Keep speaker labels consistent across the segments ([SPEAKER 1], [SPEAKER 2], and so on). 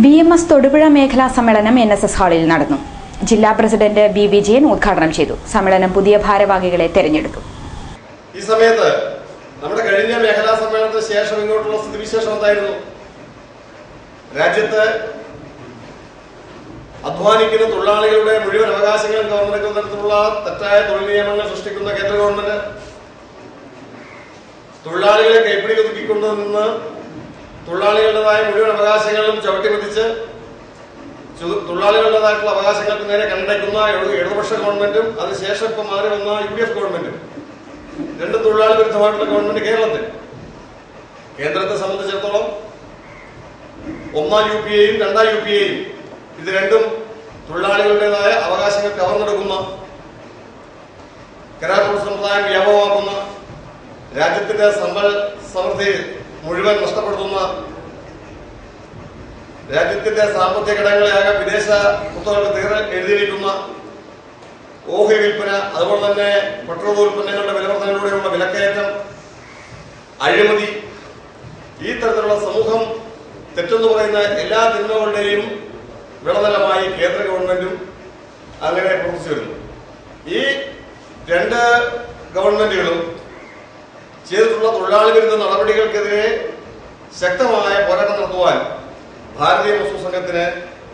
[SPEAKER 1] B M S Thodupuzha മേഖലാ സമ്മേളനം N S S ഹാളിൽ നടന്നു. ജില്ലാ പ്രസിഡന്റ് ബി വിജയൻ ഉദ്ഘാടനം ചെയ്തു. സമ്മേളനം പുതിയ ഭാരവാഹികളെ തെരഞ്ഞെടുത്തു.
[SPEAKER 2] ഈ സമയത്ത് നമ്മുടെ കഴിഞ്ഞ മേഖലാ സമ്മേളനത്തിന് ശേഷം ഇങ്ങോട്ടുള്ള സ്ഥിതിവിശേഷം എന്തായിരുന്നു? രാജ്യത്ത് അധ്വാനിക്കുന്ന തൊഴിലാളികളുടെ മുഴുവൻ അവകാശങ്ങളും കവർന്നെടുക്കുന്ന തരത്തിലുള്ള തെറ്റായ തൊഴിൽ നിയമങ്ങൾ സൃഷ്ടിക്കുന്ന കേന്ദ്ര ഗവൺമെന്റ് തൊഴിലാളികളെ കൈപ്പിടി ഒതുക്കിക്കൊണ്ടു നിന്ന് തൊഴിലാളികളുടേതായ മുഴുവൻ അവകാശങ്ങളും ചവിട്ടിമതിച്ച് തൊഴിലാളികളുടേതായിട്ടുള്ള അവകാശങ്ങൾക്ക് നേരെ കണ്ടയ്ക്കുന്ന ഇടതു- ഇടതുപക്ഷ ഗവൺമെന്റും അതിനുശേഷം ഇപ്പൊ മാറി വന്ന യു ഡി എഫ് ഗവൺമെന്റും. രണ്ട് തൊഴിലാളി വിരുദ്ധമായിട്ടുള്ള ഗവൺമെന്റ് കേരളത്തിൽ. കേന്ദ്രത്തെ സംബന്ധിച്ചിടത്തോളം ഒന്നാം യു പി എയും രണ്ടാം യു പി എയും ഇത് രണ്ടും തൊഴിലാളികളുടേതായ അവകാശങ്ങൾ കവർന്നെടുക്കുന്ന കരാർ സമ്പ്രദായം വ്യാപകമാക്കുന്ന രാജ്യത്തിന്റെ സമ്പൽ സമൃദ്ധി മുഴുവൻ നഷ്ടപ്പെടുത്തുന്ന രാജ്യത്തിന്റെ സാമ്പത്തിക ഘടകങ്ങളെ ആകെ വിദേശ പുസ്തകങ്ങൾ തീരെ എഴുതിയിരിക്കുന്ന ഓഹരി വിൽപ്പന അതുപോലെ തന്നെ പെട്രോൾ ഉൽപ്പന്നങ്ങളുടെ വിലവർദ്ധനയിലൂടെയുള്ള വിലക്കയറ്റം അഴിമതി ഈ തരത്തിലുള്ള സമൂഹം തെറ്റെന്ന് പറയുന്ന എല്ലാ തിന്മകളുടെയും വിളനിലമായി കേന്ദ്ര ഗവൺമെന്റും അങ്ങനെ പ്രവർത്തിച്ചു വരുന്നു. ഈ രണ്ട് ഗവൺമെന്റുകളും ചെയ്തിട്ടുള്ള തൊഴിലാളി വിരുദ്ധ നടപടികൾക്കെതിരെ ശക്തമായ പോരാട്ടം നടത്തുവാൻ ഭാരതീയ മുസ്ലിം സംഘത്തിന്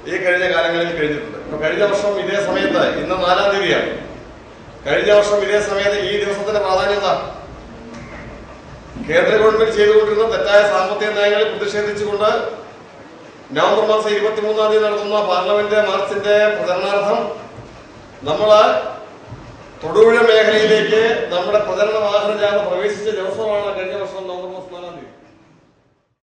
[SPEAKER 2] ഈ കഴിഞ്ഞ കാലങ്ങളിൽ കഴിഞ്ഞിട്ടുണ്ട്. ഇപ്പൊ കഴിഞ്ഞ വർഷം ഇതേ സമയത്ത് ഇന്ന് നാലാം തീയതിയാണ്. കഴിഞ്ഞ വർഷം ഇതേ സമയത്ത് ഈ ദിവസത്തിന്റെ പ്രാധാന്യത കേന്ദ്ര ഗവൺമെന്റ് ചെയ്തുകൊണ്ടിരുന്ന തെറ്റായ സാമ്പത്തിക നയങ്ങളിൽ പ്രതിഷേധിച്ചുകൊണ്ട് നവംബർ മാസം ഇരുപത്തിമൂന്നാം തീയതി നടത്തുന്ന പാർലമെന്റ് മാർച്ചിന്റെ പ്രചരണാർത്ഥം നമ്മൾ തൊടുപുഴ മേഖലയിലേക്ക് നമ്മുടെ പ്രചരണ വാഹനജാഥ പ്രവേശിച്ച ദിവസമാണ് കഴിഞ്ഞ വർഷം നവംബർ മാസം